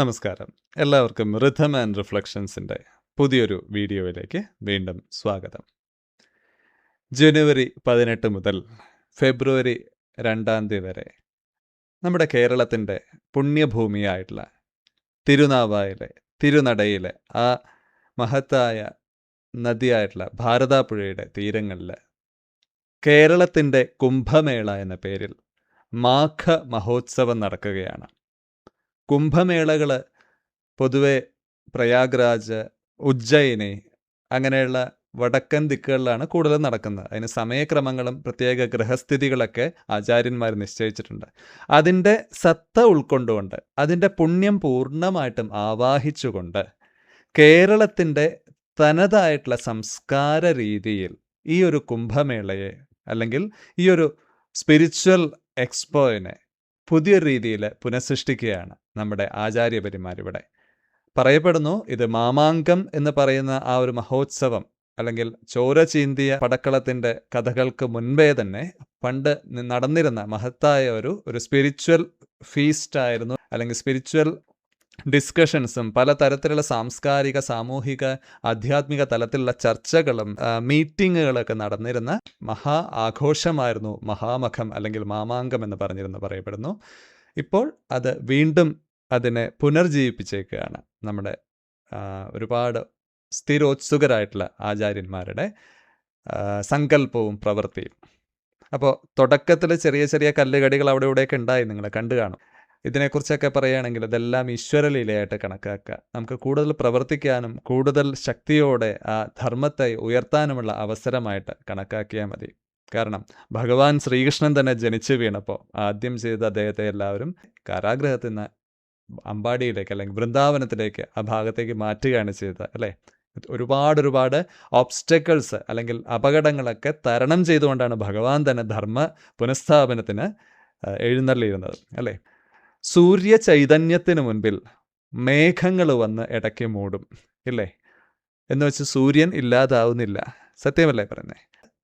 നമസ്കാരം. എല്ലാവർക്കും rhythm and റിഫ്ലക്ഷൻസിന്റെ പുതിയൊരു വീഡിയോയിലേക്ക് വീണ്ടും സ്വാഗതം. ജനുവരി പതിനെട്ട് മുതൽ ഫെബ്രുവരി രണ്ടാം തീയതി വരെ നമ്മുടെ കേരളത്തിന്റെ പുണ്യഭൂമിയായിട്ടുള്ള തിരുനാവായിലെ തിരുനടയിലെ ആ മഹത്തായ നദിയായിട്ടുള്ള ഭാരതാപ്പുഴയുടെ തീരങ്ങളിൽ കേരളത്തിന്റെ കുംഭമേള എന്ന പേരിൽ മാഘ മഹോത്സവം നടക്കുകയാണ്. കുംഭമേളകൾ പൊതുവെ പ്രയാഗ്രാജ് ഉജ്ജയിനി അങ്ങനെയുള്ള വടക്കൻ ദിക്കുകളിലാണ് കൂടുതലും നടക്കുന്നത്. അതിന് സമയക്രമങ്ങളും പ്രത്യേക ഗ്രഹസ്ഥിതികളൊക്കെ ആചാര്യന്മാർ നിശ്ചയിച്ചിട്ടുണ്ട്. അതിന്റെ സത്ത ഉൾക്കൊണ്ടുകൊണ്ട് അതിന്റെ പുണ്യം പൂർണമായിട്ടും ആവാഹിച്ചുകൊണ്ട് കേരളത്തിന്റെ തനതായിട്ടുള്ള സംസ്കാര രീതിയിൽ ഈ ഒരു കുംഭമേളയെ അല്ലെങ്കിൽ ഈ ഒരു സ്പിരിച്വൽ എക്സ്പോയിനെ പുതിയ രീതിയിൽ പുനഃസൃഷ്ടിക്കുകയാണ്. നമ്മുടെ ആചാര്യപരിമാരിവിടെ. പറയപ്പെടുന്നു ഇത് മാമാങ്കം എന്ന് പറയുന്ന ആ ഒരു മഹോത്സവം അല്ലെങ്കിൽ ചോര ചീന്തിയ പടക്കളത്തിന്റെ കഥകൾക്ക് മുൻപേ തന്നെ പണ്ട് നടന്നിരുന്ന മഹത്തായ ഒരു ഒരു സ്പിരിച്വൽ ഫീസ്റ്റ് ആയിരുന്നു അല്ലെങ്കിൽ സ്പിരിച്വൽ ഡിസ്കഷൻസും പലതരത്തിലുള്ള സാംസ്കാരിക സാമൂഹിക ആധ്യാത്മിക തലത്തിലുള്ള ചർച്ചകളും മീറ്റിങ്ങുകളൊക്കെ നടന്നിരുന്ന മഹാ ആഘോഷമായിരുന്നു മഹാമഖം അല്ലെങ്കിൽ മാമാങ്കം എന്ന് പറഞ്ഞിരുന്നു പറയപ്പെടുന്നു. ഇപ്പോൾ അത് വീണ്ടും അതിനെ പുനർജീവിപ്പിച്ചേക്കുകയാണ് നമ്മുടെ ഒരുപാട് സ്ഥിരോത്സുകരായിട്ടുള്ള ആചാര്യന്മാരുടെ സങ്കല്പവും പ്രവൃത്തിയും. അപ്പോൾ തുടക്കത്തിൽ ചെറിയ ചെറിയ കല്ലുകടികൾ അവിടെ ഇവിടെയൊക്കെ ഉണ്ടായി നിങ്ങൾ കണ്ടു കാണും. ഇതിനെക്കുറിച്ചൊക്കെ പറയുകയാണെങ്കിൽ ഇതെല്ലാം ഈശ്വരലീലയായിട്ട് കണക്കാക്കുക. നമുക്ക് കൂടുതൽ പ്രവർത്തിക്കാനും കൂടുതൽ ശക്തിയോടെ ആ ധർമ്മത്തെ ഉയർത്താനുമുള്ള അവസരമായിട്ട് കണക്കാക്കിയാൽ മതി. കാരണം ഭഗവാൻ ശ്രീകൃഷ്ണൻ തന്നെ ജനിച്ചു വീണപ്പോൾ ആദ്യം ചെയ്ത അദ്ദേഹത്തെ എല്ലാവരും കാരാഗ്രഹത്തിൽ നിന്ന് അമ്പാടിയിലേക്ക് അല്ലെങ്കിൽ വൃന്ദാവനത്തിലേക്ക് ആ ഭാഗത്തേക്ക് മാറ്റുകയാണ് ചെയ്തത് അല്ലേ? ഒരുപാട് ഒരുപാട് ഓബ്സ്റ്റക്കിൾസ് അല്ലെങ്കിൽ അപകടങ്ങളൊക്കെ തരണം ചെയ്തുകൊണ്ടാണ് ഭഗവാൻ തന്നെ ധർമ്മ പുനഃസ്ഥാപനത്തിന് എഴുന്നള്ളിയിരുന്നത് അല്ലേ? സൂര്യ ചൈതന്യത്തിന് മുൻപിൽ മേഘങ്ങൾ വന്ന് ഇടയ്ക്ക് മൂടും ഇല്ലേ? എന്ന് വെച്ച് സൂര്യൻ ഇല്ലാതാവുന്നില്ല. സത്യമല്ലേ പറയുന്നത്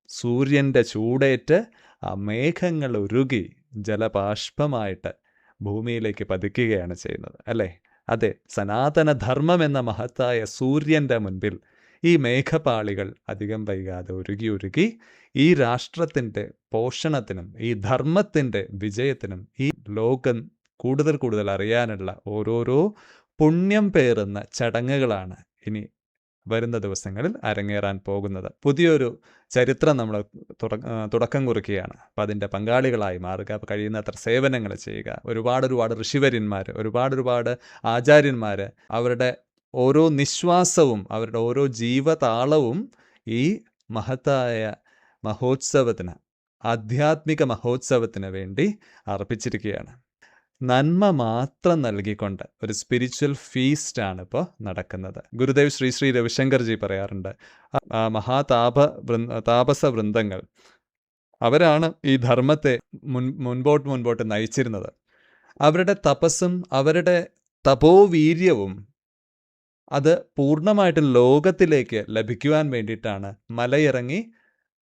സൂര്യന്റെ ചൂടേറ്റ് ആ മേഘങ്ങൾ ഉരുകി ജലബാഷ്പമായിട്ട് ഭൂമിയിലേക്ക് പതിക്കുകയാണ് ചെയ്യുന്നത് അല്ലേ? അതെ സനാതനധർമ്മം എന്ന മഹത്തായ സൂര്യന്റെ മുൻപിൽ ഈ മേഘപാളികൾ അധികം വൈകാതെ ഉരുകി ഉരുകി ഈ രാഷ്ട്രത്തിന്റെ പോഷണത്തിനും ഈ ധർമ്മത്തിന്റെ വിജയത്തിനും ഈ ലോകം കൂടുതൽ കൂടുതൽ അറിയാനുള്ള ഓരോരോ പുണ്യം പേറുന്ന ചടങ്ങുകളാണ് ഇനി വരുന്ന ദിവസങ്ങളിൽ അരങ്ങേറാൻ പോകുന്നത്. പുതിയൊരു ചരിത്രം നമ്മൾ തുടക്കം കുറിക്കുകയാണ്. അപ്പം അതിന്റെ പങ്കാളികളായി മാറുക കഴിയുന്നത്ര സേവനങ്ങൾ ചെയ്യുക. ഒരുപാട് ഒരുപാട് ഋഷിവര്യന്മാർ ഒരുപാട് ഒരുപാട് ആചാര്യന്മാർ അവരുടെ ഓരോ നിശ്വാസവും അവരുടെ ഓരോ ജീവതാളവും ഈ മഹത്തായ മഹോത്സവത്തിന് ആധ്യാത്മിക മഹോത്സവത്തിന് വേണ്ടി അർപ്പിച്ചിരിക്കുകയാണ്. നന്മ മാത്രം നൽകിക്കൊണ്ട് ഒരു സ്പിരിച്വൽ ഫീസ്റ്റ് ആണ് ഇപ്പോൾ നടക്കുന്നത്. ഗുരുദേവ് ശ്രീ ശ്രീ രവിശങ്കർജി പറയാറുണ്ട് മഹാതാപ താപസ വൃന്ദങ്ങൾ അവരാണ് ഈ ധർമ്മത്തെ മുൻ മുൻപോട്ട് മുൻപോട്ട് നയിച്ചിരുന്നത്. അവരുടെ തപസ്സും അവരുടെ തപോവീര്യവും അത് പൂർണമായിട്ടും ലോകത്തിലേക്ക് ലഭിക്കുവാൻ വേണ്ടിയിട്ടാണ് മലയിറങ്ങി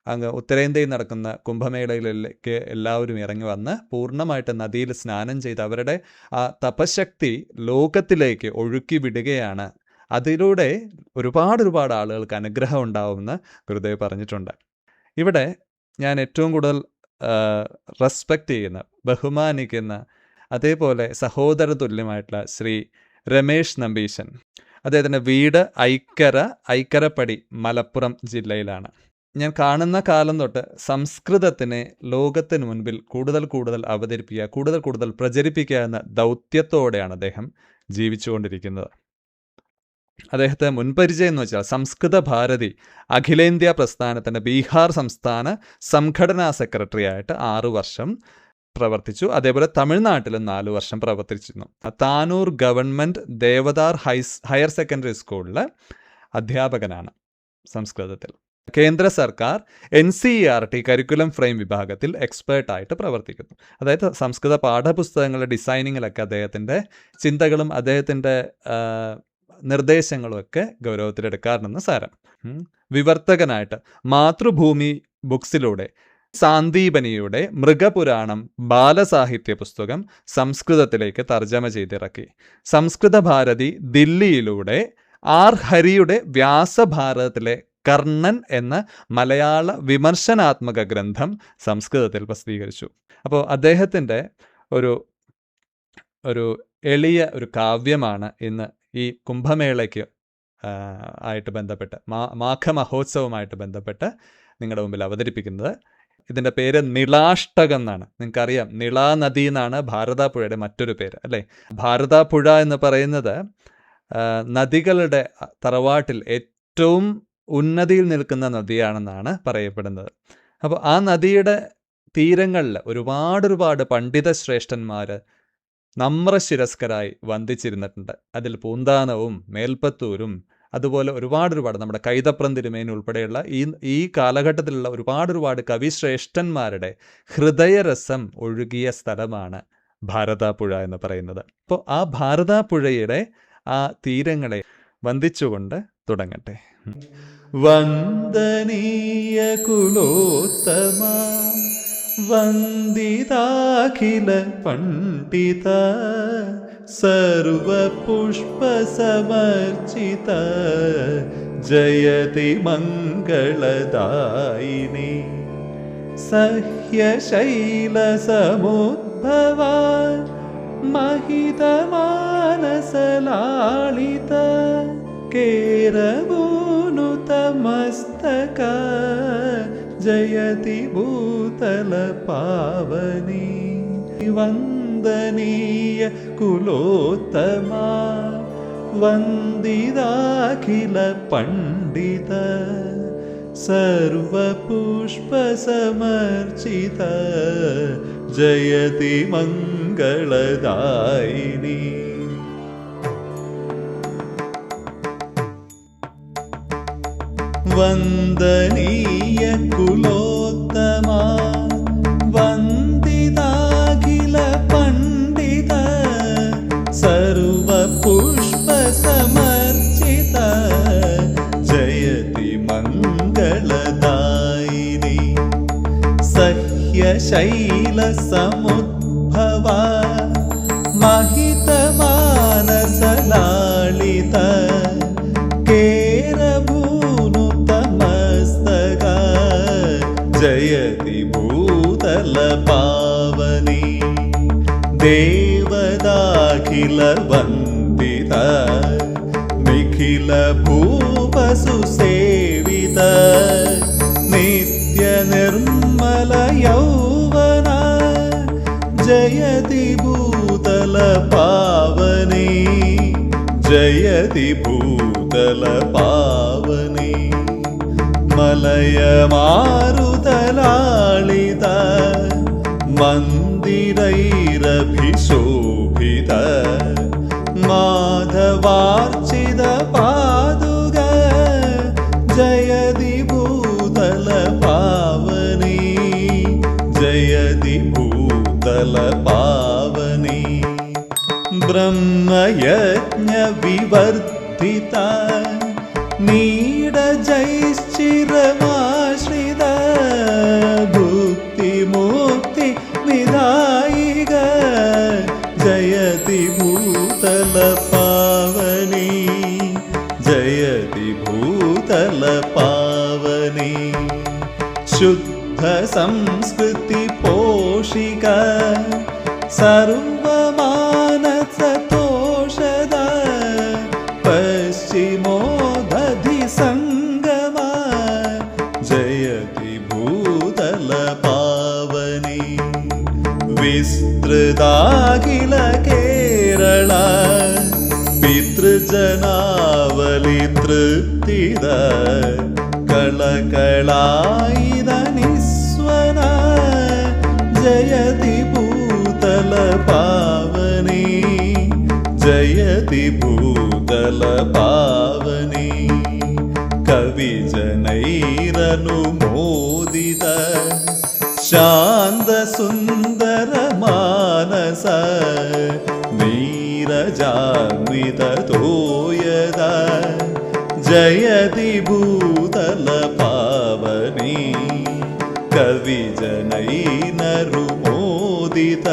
അങ്ങ് ഉത്തരേന്ത്യയിൽ നടക്കുന്ന കുംഭമേളയിലേക്ക് എല്ലാവരും ഇറങ്ങി വന്ന് പൂർണമായിട്ട് നദിയിൽ സ്നാനം ചെയ്ത് അവരുടെ ആ തപശക്തി ലോകത്തിലേക്ക് ഒഴുക്കി വിടുകയാണ്. അതിലൂടെ ഒരുപാട് ഒരുപാട് ആളുകൾക്ക് അനുഗ്രഹം ഉണ്ടാവുമെന്ന് ഗുരുദേവ് പറഞ്ഞിട്ടുണ്ട്. ഇവിടെ ഞാൻ ഏറ്റവും കൂടുതൽ റെസ്പെക്റ്റ് ചെയ്യുന്ന ബഹുമാനിക്കുന്ന അതേപോലെ സഹോദര തുല്യമായിട്ടുള്ള ശ്രീ രമേശ് നമ്പീശൻ. അദ്ദേഹത്തിന്റെ വീട് ഐക്കര ഐക്കരപ്പടി മലപ്പുറം ജില്ലയിലാണ്. ഞാൻ കാണുന്ന കാലം തൊട്ട് സംസ്കൃതത്തിനെ ലോകത്തിന് മുൻപിൽ കൂടുതൽ കൂടുതൽ അവതരിപ്പിക്കുക കൂടുതൽ കൂടുതൽ പ്രചരിപ്പിക്കുക എന്ന ദൗത്യത്തോടെയാണ് അദ്ദേഹം ജീവിച്ചുകൊണ്ടിരിക്കുന്നത്. അദ്ദേഹത്തെ മുൻപരിചയം എന്ന് വെച്ചാൽ സംസ്കൃത ഭാരതി അഖിലേന്ത്യാ പ്രസ്ഥാനത്തിന്റെ ബീഹാർ സംസ്ഥാന സംഘടനാ സെക്രട്ടറി ആയിട്ട് ആറു വർഷം പ്രവർത്തിച്ചു. അതേപോലെ തമിഴ്നാട്ടിലും നാലു വർഷം പ്രവർത്തിച്ചിരുന്നു. Tanur government Devadhar high higher secondary സ്കൂളിലെ അധ്യാപകനാണ് സംസ്കൃതത്തിൽ. കേന്ദ്ര സർക്കാർ N C E R T curriculum frame വിഭാഗത്തിൽ എക്സ്പേർട്ടായിട്ട് പ്രവർത്തിക്കുന്നു. അതായത് സംസ്കൃത പാഠപുസ്തകങ്ങളുടെ ഡിസൈനിങ്ങിലൊക്കെ അദ്ദേഹത്തിന്റെ ചിന്തകളും അദ്ദേഹത്തിന്റെ നിർദ്ദേശങ്ങളും ഒക്കെ ഗൗരവത്തിലെടുക്കാറുണ്ടെന്ന് സാരം. വിവർത്തകനായിട്ട് മാതൃഭൂമി ബുക്സിലൂടെ സാന്ദീപനിയുടെ മൃഗപുരാണം ബാലസാഹിത്യ പുസ്തകം സംസ്കൃതത്തിലേക്ക് തർജമ ചെയ്തിറക്കി. സംസ്കൃത ഭാരതി ദില്ലിയിലൂടെ ആർ ഹരിയുടെ വ്യാസഭാരതത്തിലെ കർണൻ എന്ന മലയാള വിമർശനാത്മക ഗ്രന്ഥം സംസ്കൃതത്തിൽ പ്രസിദ്ധീകരിച്ചു. അപ്പോൾ അദ്ദേഹത്തിന്റെ ഒരു ഒരു എളിയ ഒരു കാവ്യമാണ് ഇന്ന് ഈ കുംഭമേളയ്ക്ക് ആയിട്ട് ബന്ധപ്പെട്ട് മാ മാഘമഹോത്സവമായിട്ട് ബന്ധപ്പെട്ട് നിങ്ങളുടെ മുമ്പിൽ അവതരിപ്പിക്കുന്നത്. ഇതിന്റെ പേര് നിളാഷ്ടകം എന്നാണ്. നിങ്ങൾക്കറിയാം നിളാ നദി എന്നാണ് ഭാരതാപ്പുഴയുടെ മറ്റൊരു പേര് അല്ലേ? ഭാരതാപ്പുഴ എന്ന് പറയുന്നത് നദികളുടെ തറവാട്ടിൽ ഏറ്റവും ഉന്നതിയിൽ നിൽക്കുന്ന നദിയാണെന്നാണ് പറയപ്പെടുന്നത്. അപ്പോൾ ആ നദിയുടെ തീരങ്ങളിൽ ഒരുപാട് ഒരുപാട് പണ്ഡിത ശ്രേഷ്ഠന്മാർ നമ്രശിരസ്കരായി വന്ദിച്ചിരുന്നിട്ടുണ്ട്. അതിൽ പൂന്താനവും മേൽപ്പത്തൂരും അതുപോലെ ഒരുപാട് ഒരുപാട് നമ്മുടെ കൈതപ്രം തിരുമേനി ഉൾപ്പെടെയുള്ള ഈ ഈ കാലഘട്ടത്തിലുള്ള ഒരുപാട് ഒരുപാട് കവിശ്രേഷ്ഠന്മാരുടെ ഹൃദയരസം ഒഴുകിയ സ്ഥലമാണ് ഭാരതാപ്പുഴ എന്ന് പറയുന്നത്. അപ്പോൾ ആ ഭാരതാപ്പുഴയുടെ ആ തീരങ്ങളെ വന്ദിച്ചുകൊണ്ട് തുടങ്ങട്ടെ വന്ദനീയ കുലോത്തമ വന്ദിതാഖില പണ്ഡിത സർവപുഷ്പസമർച്ചിത ജയതി മംഗളദായിനി സഹ്യശൈലസമുദ്ഭവ महितमानसलालित केरवोनुतमस्तक जयति भूतलपावनी वन्दनीय कुलोत्तमा वन्दिदाखिल पण्डित सर्वपुष्पसमर्चित जयति मङ्गलदायिनी वन्दनीय कुलोत्तमा वन्दिताखिल पण्डित सर्वपुष्पसमर्चित जयति मङ्गलदायिनी सह्यशैलसमुद्भव जयति भूतलपावनी देवदाखिलवन्दित निखिलभूपसुसेवित नित्यनिर्मलयौवन जयति भूतलपावनी जयति भूतलपावनी मलयमारुतलालित मन्दिरैरभिशोभित माधवार्चित पादुग जयति भूतलपावनी जयति भूतलपावनी ब्रह्मयज्ञविवर्धिता नीडजैश्चिरमाश्रित भुक्तिमुक्ति विदायिग जयति भूतलपावनी। जयति भूतलपावनी। शुद्धसंस्कृतिपोषिक सर्वमानसतोषद പിതൃതാകില കേരള പിതൃജനാവലി തൃപ്തിത കളകളായിത ജയതി ഭൂതല പാവനി ജയതി ഭൂതല പാവനി കവിജനൈരനുമോദിത शान्तसुन्दरमानस नीरजान्विततोयद। जयति भूतलपावनी कवि कविजनैर्नरुमोदित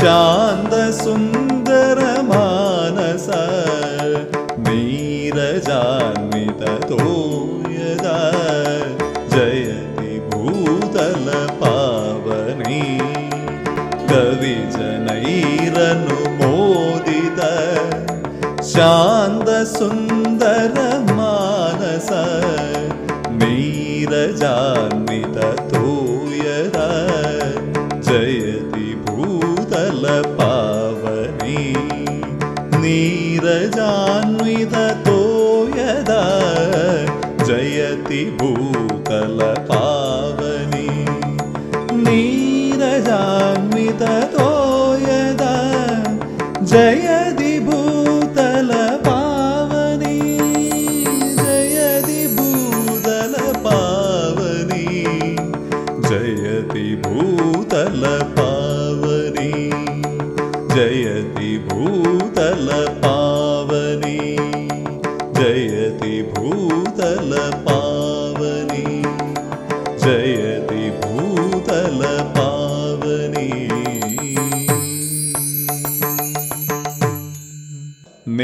शान्तसुन्दरमानस नीरजान्विततो यदा ಜಗದಿ ಜನೈರನು ಮೋದಿದ ಶಾಂತ ಸುಂದರ ಮಾನಸ ನೀರಜಾನ್ವಿತ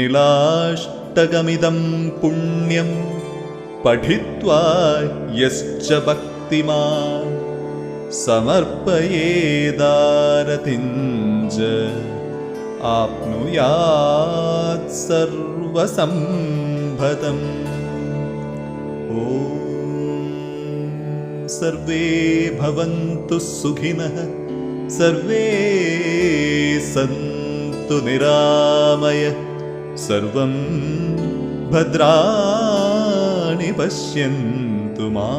नीलाष्टकमिदं पुण्यं पठित्वा यश्च भक्तिमान् समर्पयेदारतिञ्ज आप्नुयात् सर्वसम्भदम्। ॐ सर्वे भवन्तु सुखिनः सर्वे सन्तु निरामय सर्वं भद्राणि पश्यन्तु मा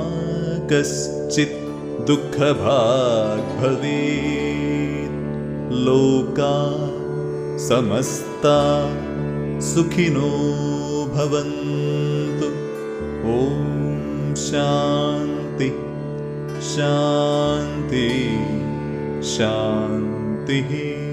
कश्चित् दुःखभाग् भवेत्। लोका समस्ता सुखिनो भवन्तु। ॐ शान्ति शान्ति शान्तिः